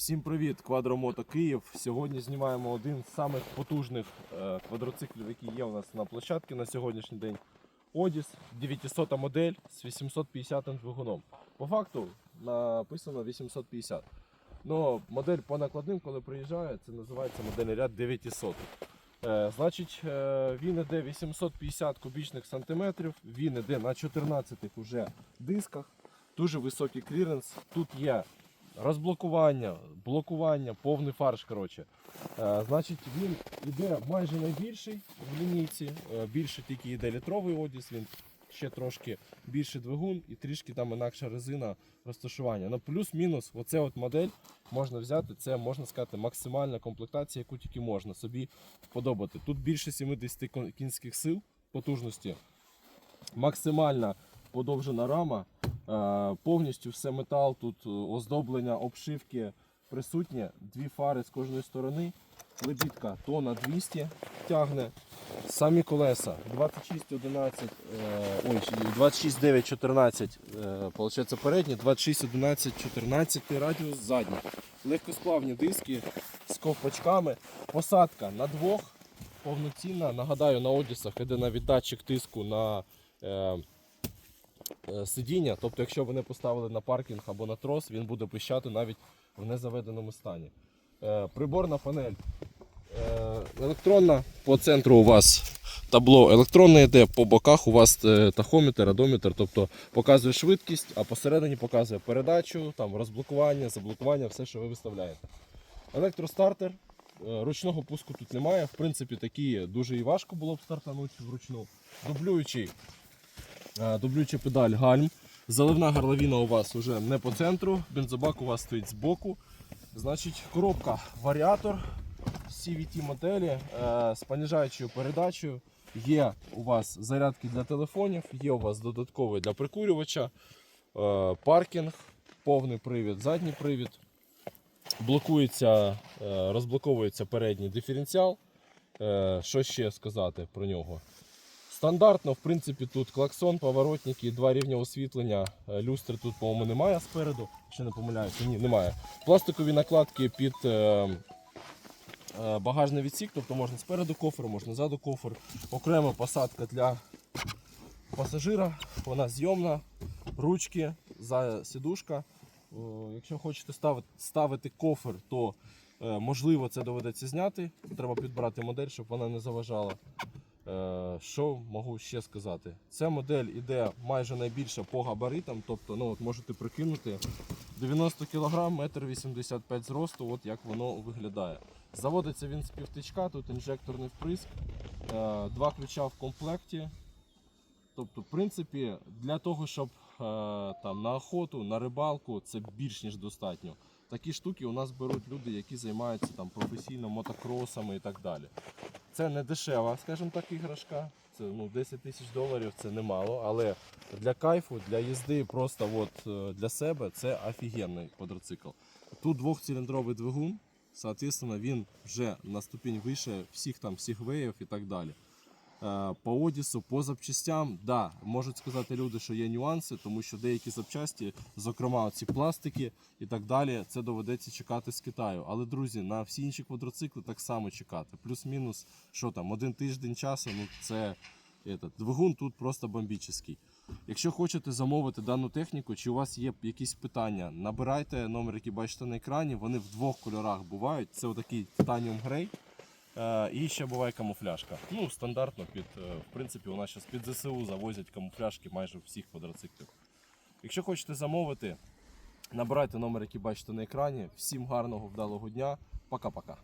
Всім привіт, Квадромото Київ. Сьогодні знімаємо один з самих потужних е, квадроциклів, які є у нас на площадці на сьогоднішній день. Одіс 900 модель з 850 двигуном. По факту написано 850. Но модель по накладним, коли приїжджає, це називається модельний ряд 900. Е, значить, е, він іде 850 кубічних сантиметрів, він іде на 14 уже дисках, дуже високий кліренс. Тут є розблокування, блокування, повний фарш. Коротше. Е, значить, він йде майже найбільший в лінійці. Е, більше тільки йде літровий одіс, він ще трошки більший двигун і трішки там інакша резина розташування. Ну, плюс-мінус, оце от модель можна взяти. Це можна сказати максимальна комплектація, яку тільки можна собі вподобати. Тут більше 70 кінських сил потужності, максимальна подовжена рама. Е, Повністю все метал, тут е, оздоблення, обшивки присутнє, дві фари з кожної сторони, лебідка тона 200 тягне. Самі колеса 26, 11, е, ой, 26, 9, 14, е, получається передні, 26, 11, 14 радіус задній. Легкосплавні диски з ковпачками. Посадка на двох повноцінна. Нагадаю, на Одісах іде навіть датчик тиску на сидіння. Тобто, якщо ви не поставили на паркінг або на трос, він буде пищати навіть в незаведеному стані. Е, приборна панель е, електронна. По центру у вас табло електронне йде, по боках у вас е, тахометр, одометр, тобто показує швидкість, а посередині показує передачу, там, розблокування, заблокування, все, що ви виставляєте. Електростартер. е, Ручного пуску тут немає. В принципі, такі дуже і важко було б стартанути вручну. Дублюючий, е, педаль гальм. Заливна горловина у вас вже не по центру, бензобак у вас стоїть збоку. Значить, коробка варіатор CVT моделі е, з понижаючою передачею. Є у вас зарядки для телефонів, є у вас додатковий для прикурювача, е, паркінг, повний привід, задній привід. Блокується, розблоковується передній диференціал. Що ще сказати про нього? Стандартно, в принципі, тут клаксон, поворотники, два рівня освітлення. Е, Люстри тут, по-моєму, немає спереду. Ще не помиляюся, ні, немає. Пластикові накладки під е, е, багажний відсік, тобто можна спереду кофр, можна ззаду кофр. Окрема посадка для пасажира, вона зйомна, ручки, за сідушка. Якщо хочете ставити, ставити кофр, то можливо це доведеться зняти. Треба підбирати модель, щоб вона не заважала. Е, Що можу ще сказати? Ця модель іде майже найбільша по габаритам, тобто ну, от можете прикинути 90 кг, 1,85 м зросту, от як воно виглядає. Заводиться він з півтичка, тут інжекторний вприск, е, два ключа в комплекті. Тобто, в принципі, для того, щоб е, там, на охоту, на рибалку, це більш ніж достатньо. Такі штуки у нас беруть люди, які займаються там, професійно мотокросами і так далі. Це не дешева, скажімо так, іграшка. Це ну, 10 тисяч доларів це немало, але для кайфу, для їзди, просто от, е, для себе це офігенний квадроцикл. Тут двохциліндровий двигун, соответственно, він вже на ступінь вище всіх там сігвеїв і так далі. Е, По Одісу, по запчастям, да, можуть сказати люди, що є нюанси, тому що деякі запчасті, зокрема ці пластики і так далі, це доведеться чекати з Китаю. Але друзі, на всі інші квадроцикли так само чекати. Плюс-мінус, що там, один тиждень часу, ну це этот, двигун тут просто бомбічний. Якщо хочете замовити дану техніку, чи у вас є якісь питання, набирайте номер, який бачите на екрані. Вони в двох кольорах бувають. Це отакий Titanium Grey. Е, І ще буває камуфляжка. Ну, стандартно під, е, в принципі, у нас зараз під ЗСУ завозять камуфляжки майже всіх квадроциклів. Якщо хочете замовити, набирайте номер, який бачите на екрані. Всім гарного, вдалого дня. Пока-пока.